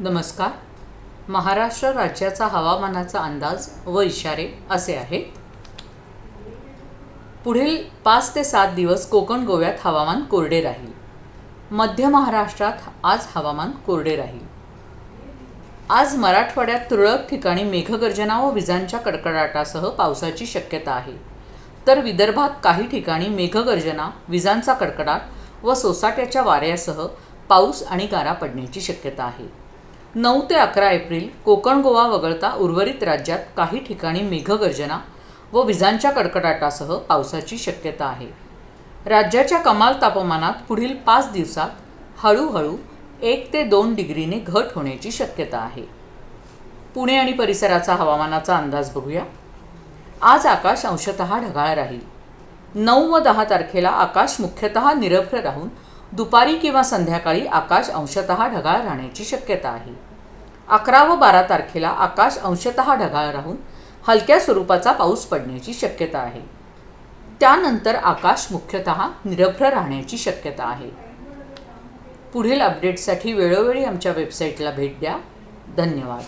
नमस्कार. महाराष्ट्र राज्याचा हवामानाचा अंदाज व इशारे असे आहेत. पुढील पाच ते सात दिवस कोकण गोव्यात हवामान कोरडे राहील. मध्य महाराष्ट्रात आज हवामान कोरडे राहील. आज मराठवाड्यात तुरळक ठिकाणी मेघगर्जना व विजांच्या कडकडाटासह पावसाची शक्यता आहे. तर विदर्भात काही ठिकाणी मेघगर्जना विजांचा कडकडाट व सोसाट्याच्या वाऱ्यासह पाऊस आणि गारा पडण्याची शक्यता आहे. नऊ ते अकरा एप्रिल कोकण गोवा वगळता उर्वरित राज्यात काही ठिकाणी मेघगर्जना व विजांच्या कडकडाटासह पावसाची शक्यता आहे. राज्याच्या कमाल तापमानात पुढील पाच दिवसात हळूहळू एक ते दोन डिग्रीने घट होण्याची शक्यता आहे. पुणे आणि परिसराचा हवामानाचा अंदाज बघूया. आज आकाश अंशतः ढगाळ राहील. नऊ व दहा तारखेला आकाश मुख्यतः निरभ्र राहून दुपारी किंवा संध्याकाळी आकाश अंशतः ढगाळ राहण्याची शक्यता आहे. अकरा व बारा तारखेला आकाश अंशतः ढगाळ राहून हलक्या स्वरूपाचा पाऊस पडण्याची शक्यता आहे. त्यानंतर आकाश मुख्यतः निरभ्र राहण्याची शक्यता आहे. पुढील अपडेट्ससाठी वेळोवेळी आमच्या वेबसाईटला भेट द्या. धन्यवाद.